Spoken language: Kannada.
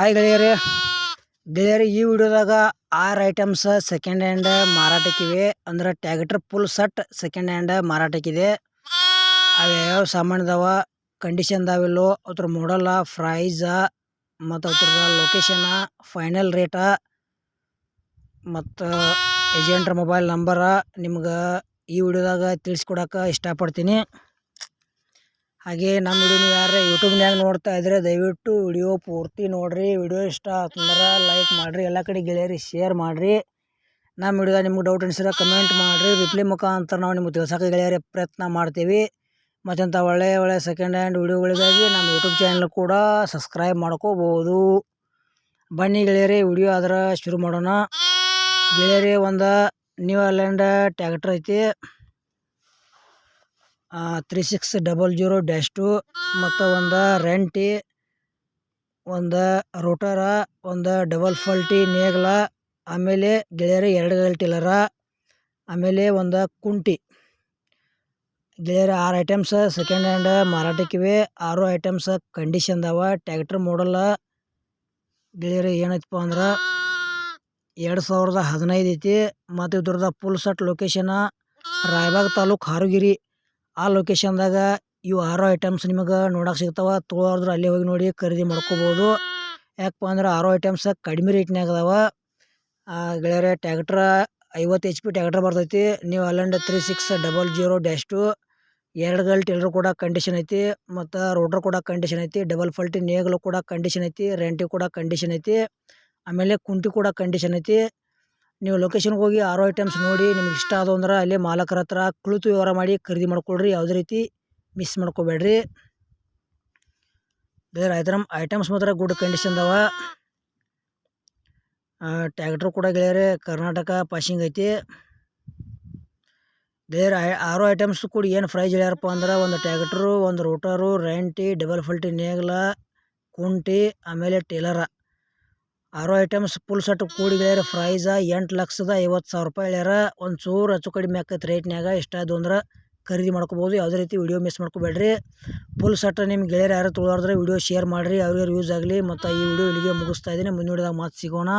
ಹಾಯ್ ಗೆಳೆಯರೇ. ಗೆಳೆಯರಿ, ಈ ವಿಡಿಯೋದಾಗ ಆರು ಐಟಮ್ಸ್ ಸೆಕೆಂಡ್ ಹ್ಯಾಂಡ್ ಮಾರಾಟಕ್ಕಿವೆ. ಅಂದ್ರೆ tractor full set second hand ಮಾರಾಟಕ್ಕಿದೆ. ಅವು ಯಾವ್ಯಾವ ಸಾಮಾನು ಇದಾವ ಕಂಡೀಷನ್ ಇದಾವಿಲ್ಲೋ ಅದ್ರ ಮಾಡಲ್ಲ ಪ್ರೈಸ ಮತ್ತು ಅದ್ರ ಲೊಕೇಶನ ಫೈನಲ್ ರೇಟ ಮತ್ತು ಏಜೆಂಟ್ರ ಮೊಬೈಲ್ ನಂಬರ ನಿಮ್ಗೆ ಈ ವಿಡಿಯೋದಾಗ ತಿಳಿಸ್ಕೊಡಕ್ಕೆ ಇಷ್ಟಪಡ್ತೀನಿ. ಹಾಗೆ ನಮ್ಮ ವಿಡಿಯೋನ ಯಾರು ಯೂಟ್ಯೂಬ್ನ್ಯಾಗ ನೋಡ್ತಾ ಇದ್ರೆ ದಯವಿಟ್ಟು ವಿಡಿಯೋ ಪೂರ್ತಿ ನೋಡ್ರಿ. ವಿಡಿಯೋ ಇಷ್ಟ ಆತಂದ್ರೆ ಲೈಕ್ ಮಾಡಿರಿ. ಎಲ್ಲ ಕಡೆ ಗೆಳೆಯರಿಗೆ ಶೇರ್ ಮಾಡಿರಿ. ನಮ್ಮ ವಿಡಿಯೋದಾಗ ನಿಮ್ಗೆ ಡೌಟ್ ಅನಿಸಿದ್ರೆ ಕಮೆಂಟ್ ಮಾಡಿರಿ. ರಿಪ್ಲೈ ಮುಖಾಂತರ ನಾವು ನಿಮ್ಗೆ ತಿಳ್ಸೋಕೆ ಗೆಳೆಯರಿ ಪ್ರಯತ್ನ ಮಾಡ್ತೀವಿ. ಮತ್ತಂಥ ಒಳ್ಳೆಯ ಒಳ್ಳೆಯ ಸೆಕೆಂಡ್ ಹ್ಯಾಂಡ್ ವಿಡಿಯೋಗಳಿಗಾಗಿ ನಮ್ಮ ಯೂಟ್ಯೂಬ್ ಚಾನಲ್ ಕೂಡ ಸಬ್ಸ್ಕ್ರೈಬ್ ಮಾಡ್ಕೋಬೋದು. ಬನ್ನಿ ಗೆಳೆಯರಿ, ವಿಡಿಯೋ ಆದ್ರೆ ಶುರು ಮಾಡೋಣ. ಗೆಳೆಯರಿ ಒಂದು ನ್ಯೂ ಅಲ್ಯಾಂಡ್ ಟ್ಯಾಕ್ಟ್ರ್ ಐತಿ. Three six double zero dash two ಮತ್ತು ಒಂದು ರೆಂಟಿ ಒಂದು ರೋಟರ ಒಂದು ಡಬಲ್ ಫಲ್ಟಿ ನೇಗ್ಲ, ಆಮೇಲೆ ಗೆಳೆಯರ ಎರಡು ಗಲ್ ಟಿಲ್ಲರ ಆಮೇಲೆ ಒಂದು ಕುಂಟಿ. ಗೆಳೆಯರ ಆರು ಐಟಮ್ಸ್ ಸೆಕೆಂಡ್ ಹ್ಯಾಂಡ್ ಮಾರಾಟಕ್ಕಿವೆ ಆರು ಐಟಮ್ಸ್ ಕಂಡೀಷನ್ ಅದಾವ ಟ್ಯಾಕ್ಟ್ರ್ ಮಾಡಲ್ಲ ಗೆಳೆಯರ ಏನೈತಪ್ಪ ಅಂದ್ರೆ ಎರಡು ಸಾವಿರದ ಹದಿನೈದು ಐತಿ. ಮತ್ತು ಇದ್ರದ್ದು ಫುಲ್ ಸಟ್ ಲೊಕೇಶನ ರಾಯಬಾಗ್ ತಾಲೂಕು ಹಾರುಗಿರಿ. ಆ ಲೊಕೇಶನ್ದಾಗ ಇವು ಆರೋ ಐಟಮ್ಸ್ ನಿಮಗೆ ನೋಡಕ್ಕೆ ಸಿಗ್ತಾವ. ತೊಗೊಳೋದ್ರ ಅಲ್ಲೇ ಹೋಗಿ ನೋಡಿ ಖರೀದಿ ಮಾಡ್ಕೋಬೋದು. ಯಾಕಪ್ಪ ಅಂದ್ರೆ ಆರೋ ಐಟಮ್ಸ್ ಕಡಿಮೆ ರೇಟ್ನ್ಯಾಗ ಅದಾವ. ಗೆಳೆಯರೆ ಟ್ಯಾಕ್ಟ್ರ ಐವತ್ತು ಎಚ್ ಪಿ ಟ್ಯಾಕ್ಟ್ರ್ ಬರ್ತೈತಿ. ನೀವು Holland three six double zero dash two ಎರಡು ಗಲ್ ಕೂಡ ಕಂಡೀಷನ್ ಐತಿ. ಮತ್ತು ರೋಡ್ರ್ ಕೂಡ ಕಂಡೀಷನ್ ಐತಿ. ಡಬಲ್ ಫಲ್ಟಿ ನೇಗಲು ಕೂಡ ಕಂಡೀಷನ್ ಐತಿ. ರೆಂಟಿ ಕೂಡ ಕಂಡೀಷನ್ ಐತಿ. ಆಮೇಲೆ ಕುಂಟಿ ಕೂಡ ಕಂಡೀಷನ್ ಐತಿ. ನೀವು ಲೊಕೇಶನ್ಗೆ ಹೋಗಿ ಆರೋ ಐಟಮ್ಸ್ ನೋಡಿ, ನಿಮ್ಗೆ ಇಷ್ಟ ಆದವು ಅಂದ್ರೆ ಅಲ್ಲೇ ಮಾಲಕರ ಹತ್ರ ಕುಳಿತು ವ್ಯವಹಾರ ಮಾಡಿ ಖರೀದಿ ಮಾಡ್ಕೊಳ್ರಿ. ಯಾವುದೇ ರೀತಿ ಮಿಸ್ ಮಾಡ್ಕೋಬೇಡ್ರಿ. ಬೇರೆ ಐಟಮ್ ಐಟಮ್ಸ್ ಮಾತ್ರ ಗುಡ್ ಕಂಡೀಷನ್ ಅವ ಟ್ಯಾಕ್ಟ್ರ್ ಕೂಡ ಗೆಳೆಯರೆ, ಕರ್ನಾಟಕ ಪಾಸಿಂಗ್ ಐತಿ. ಬೇರೆ ಆರು ಐಟಮ್ಸ್ ಕೂಡ ಏನು ಪ್ರೈಸ್ ಹೇಳ್ಯಾರಪ್ಪ ಅಂದ್ರೆ ಒಂದು ಟ್ಯಾಕ್ಟ್ರು ಒಂದು ರೋಟರು ರೆಂಟಿ ಡಬಲ್ ಫಲ್ಟಿ ನೇಗ್ಲ, ಕುಂಟಿ, ಆಮೇಲೆ ಟೇಲರ ಆರು ಐಟಮ್ಸ್ ಫುಲ್ ಸೆಟ್ ಕೂಡಿ ಗೆಳೆಯರ ಪ್ರೈಸ ಎಂಟು ಲಕ್ಷದ ಐವತ್ತು ಸಾವಿರ ರೂಪಾಯಿ ಹೇಳ್ಯಾರ ಒಂದು ಚೂರು ಹೆಚ್ಚು ಕಡಿಮೆ ಆಕೈತೆ ರೇಟ್ನಾಗ ಇಷ್ಟ ಅದು ಅಂದ್ರೆ ಖರೀದಿ ಮಾಡ್ಕೋಬೋದು. ಯಾವುದೇ ರೀತಿ ವಿಡಿಯೋ ಮಿಸ್ ಮಾಡ್ಕೋಬೇಡ್ರಿ. ಫುಲ್ ಸೆಟ್ ನಿಮ್ಮ ಗೆಳೆಯರು ಯಾರು ತೊಗೊಳೋದ್ರೆ ವಿಡಿಯೋ ಶೇರ್ ಮಾಡಿರಿ. ಅವ್ರಿಗೆ ಯೂಸ್ ಆಗಲಿ ಮತ್ತು ಈ ವಿಡಿಯೋ ಇಲ್ಲಿಗೆ ಮುಗಿಸ್ತಾ ಇದ್ದೀನಿ. ಮುಂದಿನ ಮಾತು ಸಿಗೋಣ.